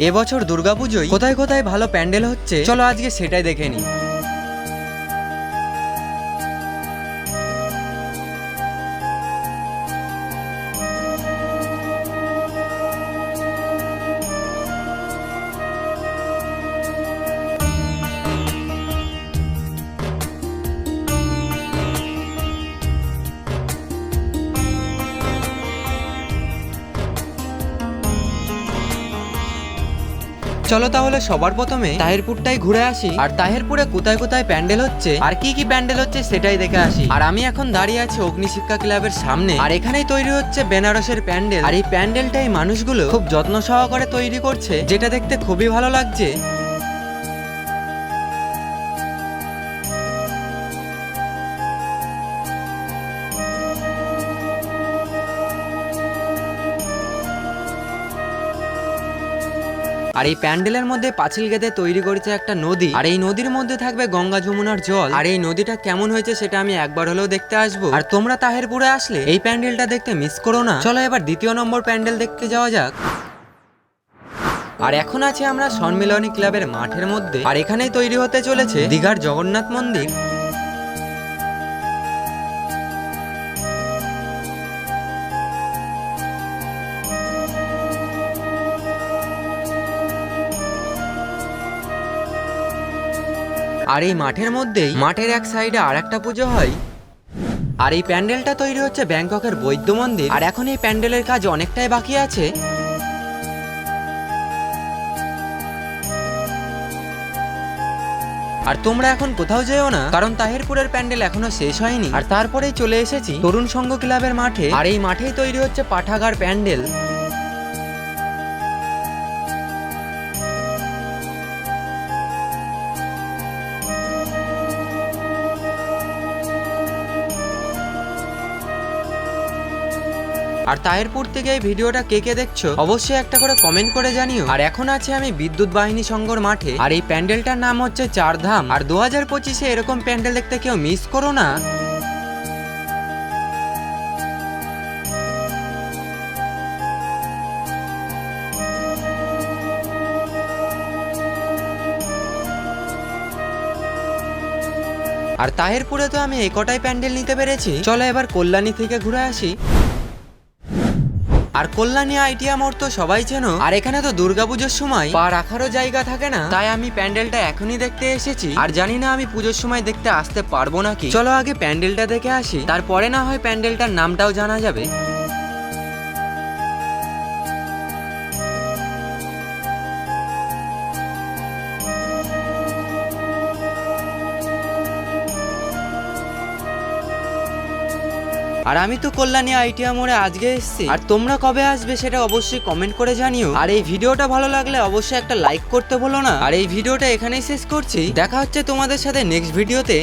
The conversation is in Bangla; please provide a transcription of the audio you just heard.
এবছর দুর্গাপুজোয় কোথায় কোথায় ভালো প্যান্ডেল হচ্ছে চলো আজকে সেটাই দেখে নিই। চলো তাহলে সবার প্রথমে তাহেরপুরটাই ঘুরে আসি। আর তাহেরপুরে কোথায় কোথায় প্যান্ডেল হচ্ছে, আর কি কি প্যান্ডেল হচ্ছে সেটাই দেখে আসি। আর আমি এখন দাঁড়িয়ে আছি অগ্নিশিক্ষা ক্লাবের সামনে। আর এখানেই তৈরি হচ্ছে বেনারসের প্যান্ডেল। আর এই প্যান্ডেলটাই মানুষগুলো খুব যত্ন সহকারে তৈরি করছে, যেটা দেখতে খুবই ভালো লাগছে। আর এই প্যান্ডেলের মধ্যে পাঁচিল গেঁথে তৈরি করেছে একটা নদী। আর এই নদীর মধ্যে থাকবে গঙ্গা যমুনার জল। আর এই নদীটা কেমন হয়েছে সেটা আমি একবার হলেও দেখতে আসব। আর তোমরা তাহেরপুরে আসলে এই প্যান্ডেলটা দেখতে মিস করো না। চলো এবার দ্বিতীয় নম্বর প্যান্ডেল দেখতে যাওয়া যাক। আর এখন আছে আমরা সম্মিলনী ক্লাবের মাঠের মধ্যে। আর এখানেই তৈরি হতে চলেছে দীঘার জগন্নাথ মন্দির। আর এই মাঠের মধ্যেই, মাঠের এক সাইডে আর একটা পুজো হয়। আর এই প্যান্ডেলটা তৈরি হচ্ছে ব্যাংককের বৈদ্য মন্দির। আর এখন এই প্যান্ডেলের কাজ অনেকটাই বাকি আছে। আর তোমরা এখন কোথাও যেও না, কারণ তাহেরপুরের প্যান্ডেল এখনও শেষ হয়নি। আর তারপরেই চলে এসেছি তরুণ সংঘ ক্লাবের মাঠে। আর এই মাঠেই তৈরি হচ্ছে পাঠাগার প্যান্ডেল। আর তাহেরপুর থেকে এই ভিডিওটা কে কে দেখছ, অবশ্যই একটা করে কমেন্ট করে জানিও। আর এখন আছে আমি বিদ্যুৎ বাহিনী সংঘর মাঠে, আর এই প্যান্ডেলটার নাম হচ্ছে চারধাম। আর দু হাজার পঁচিশে এরকম প্যান্ডেল দেখতে কেউ মিস করো না। আর তাহেরপুরে তো আমি এই কটাই প্যান্ডেল নিতে পেরেছি। চলো এবার কল্যাণী থেকে ঘুরে আসি। আর কল্যাণী আইটিয়া মোড় তো সবাই চেনো। আর এখানে তো দুর্গাপুজোর সময় পা রাখারও জায়গা থাকে না। তাই আমি প্যান্ডেলটা এখনই দেখতে এসেছি। আর জানি না আমি পুজোর সময় দেখতে আসতে পারব নাকি। চলো আগে প্যান্ডেলটা দেখে আসি। তারপরে না হয় প্যান্ডেলটার নামটাও জানা যাবে। আর আমি তো কল্যাণী আইটিআ মোড়ে আজকে এসেছি। আর তোমরা কবে আসবে সেটা অবশ্যই কমেন্ট করে জানিও। আর এই ভিডিওটা ভালো লাগলে অবশ্যই একটা লাইক করতে বলো না। আর এই ভিডিওটা এখানেই শেষ করছি। দেখা হচ্ছে তোমাদের সাথে নেক্সট ভিডিওতে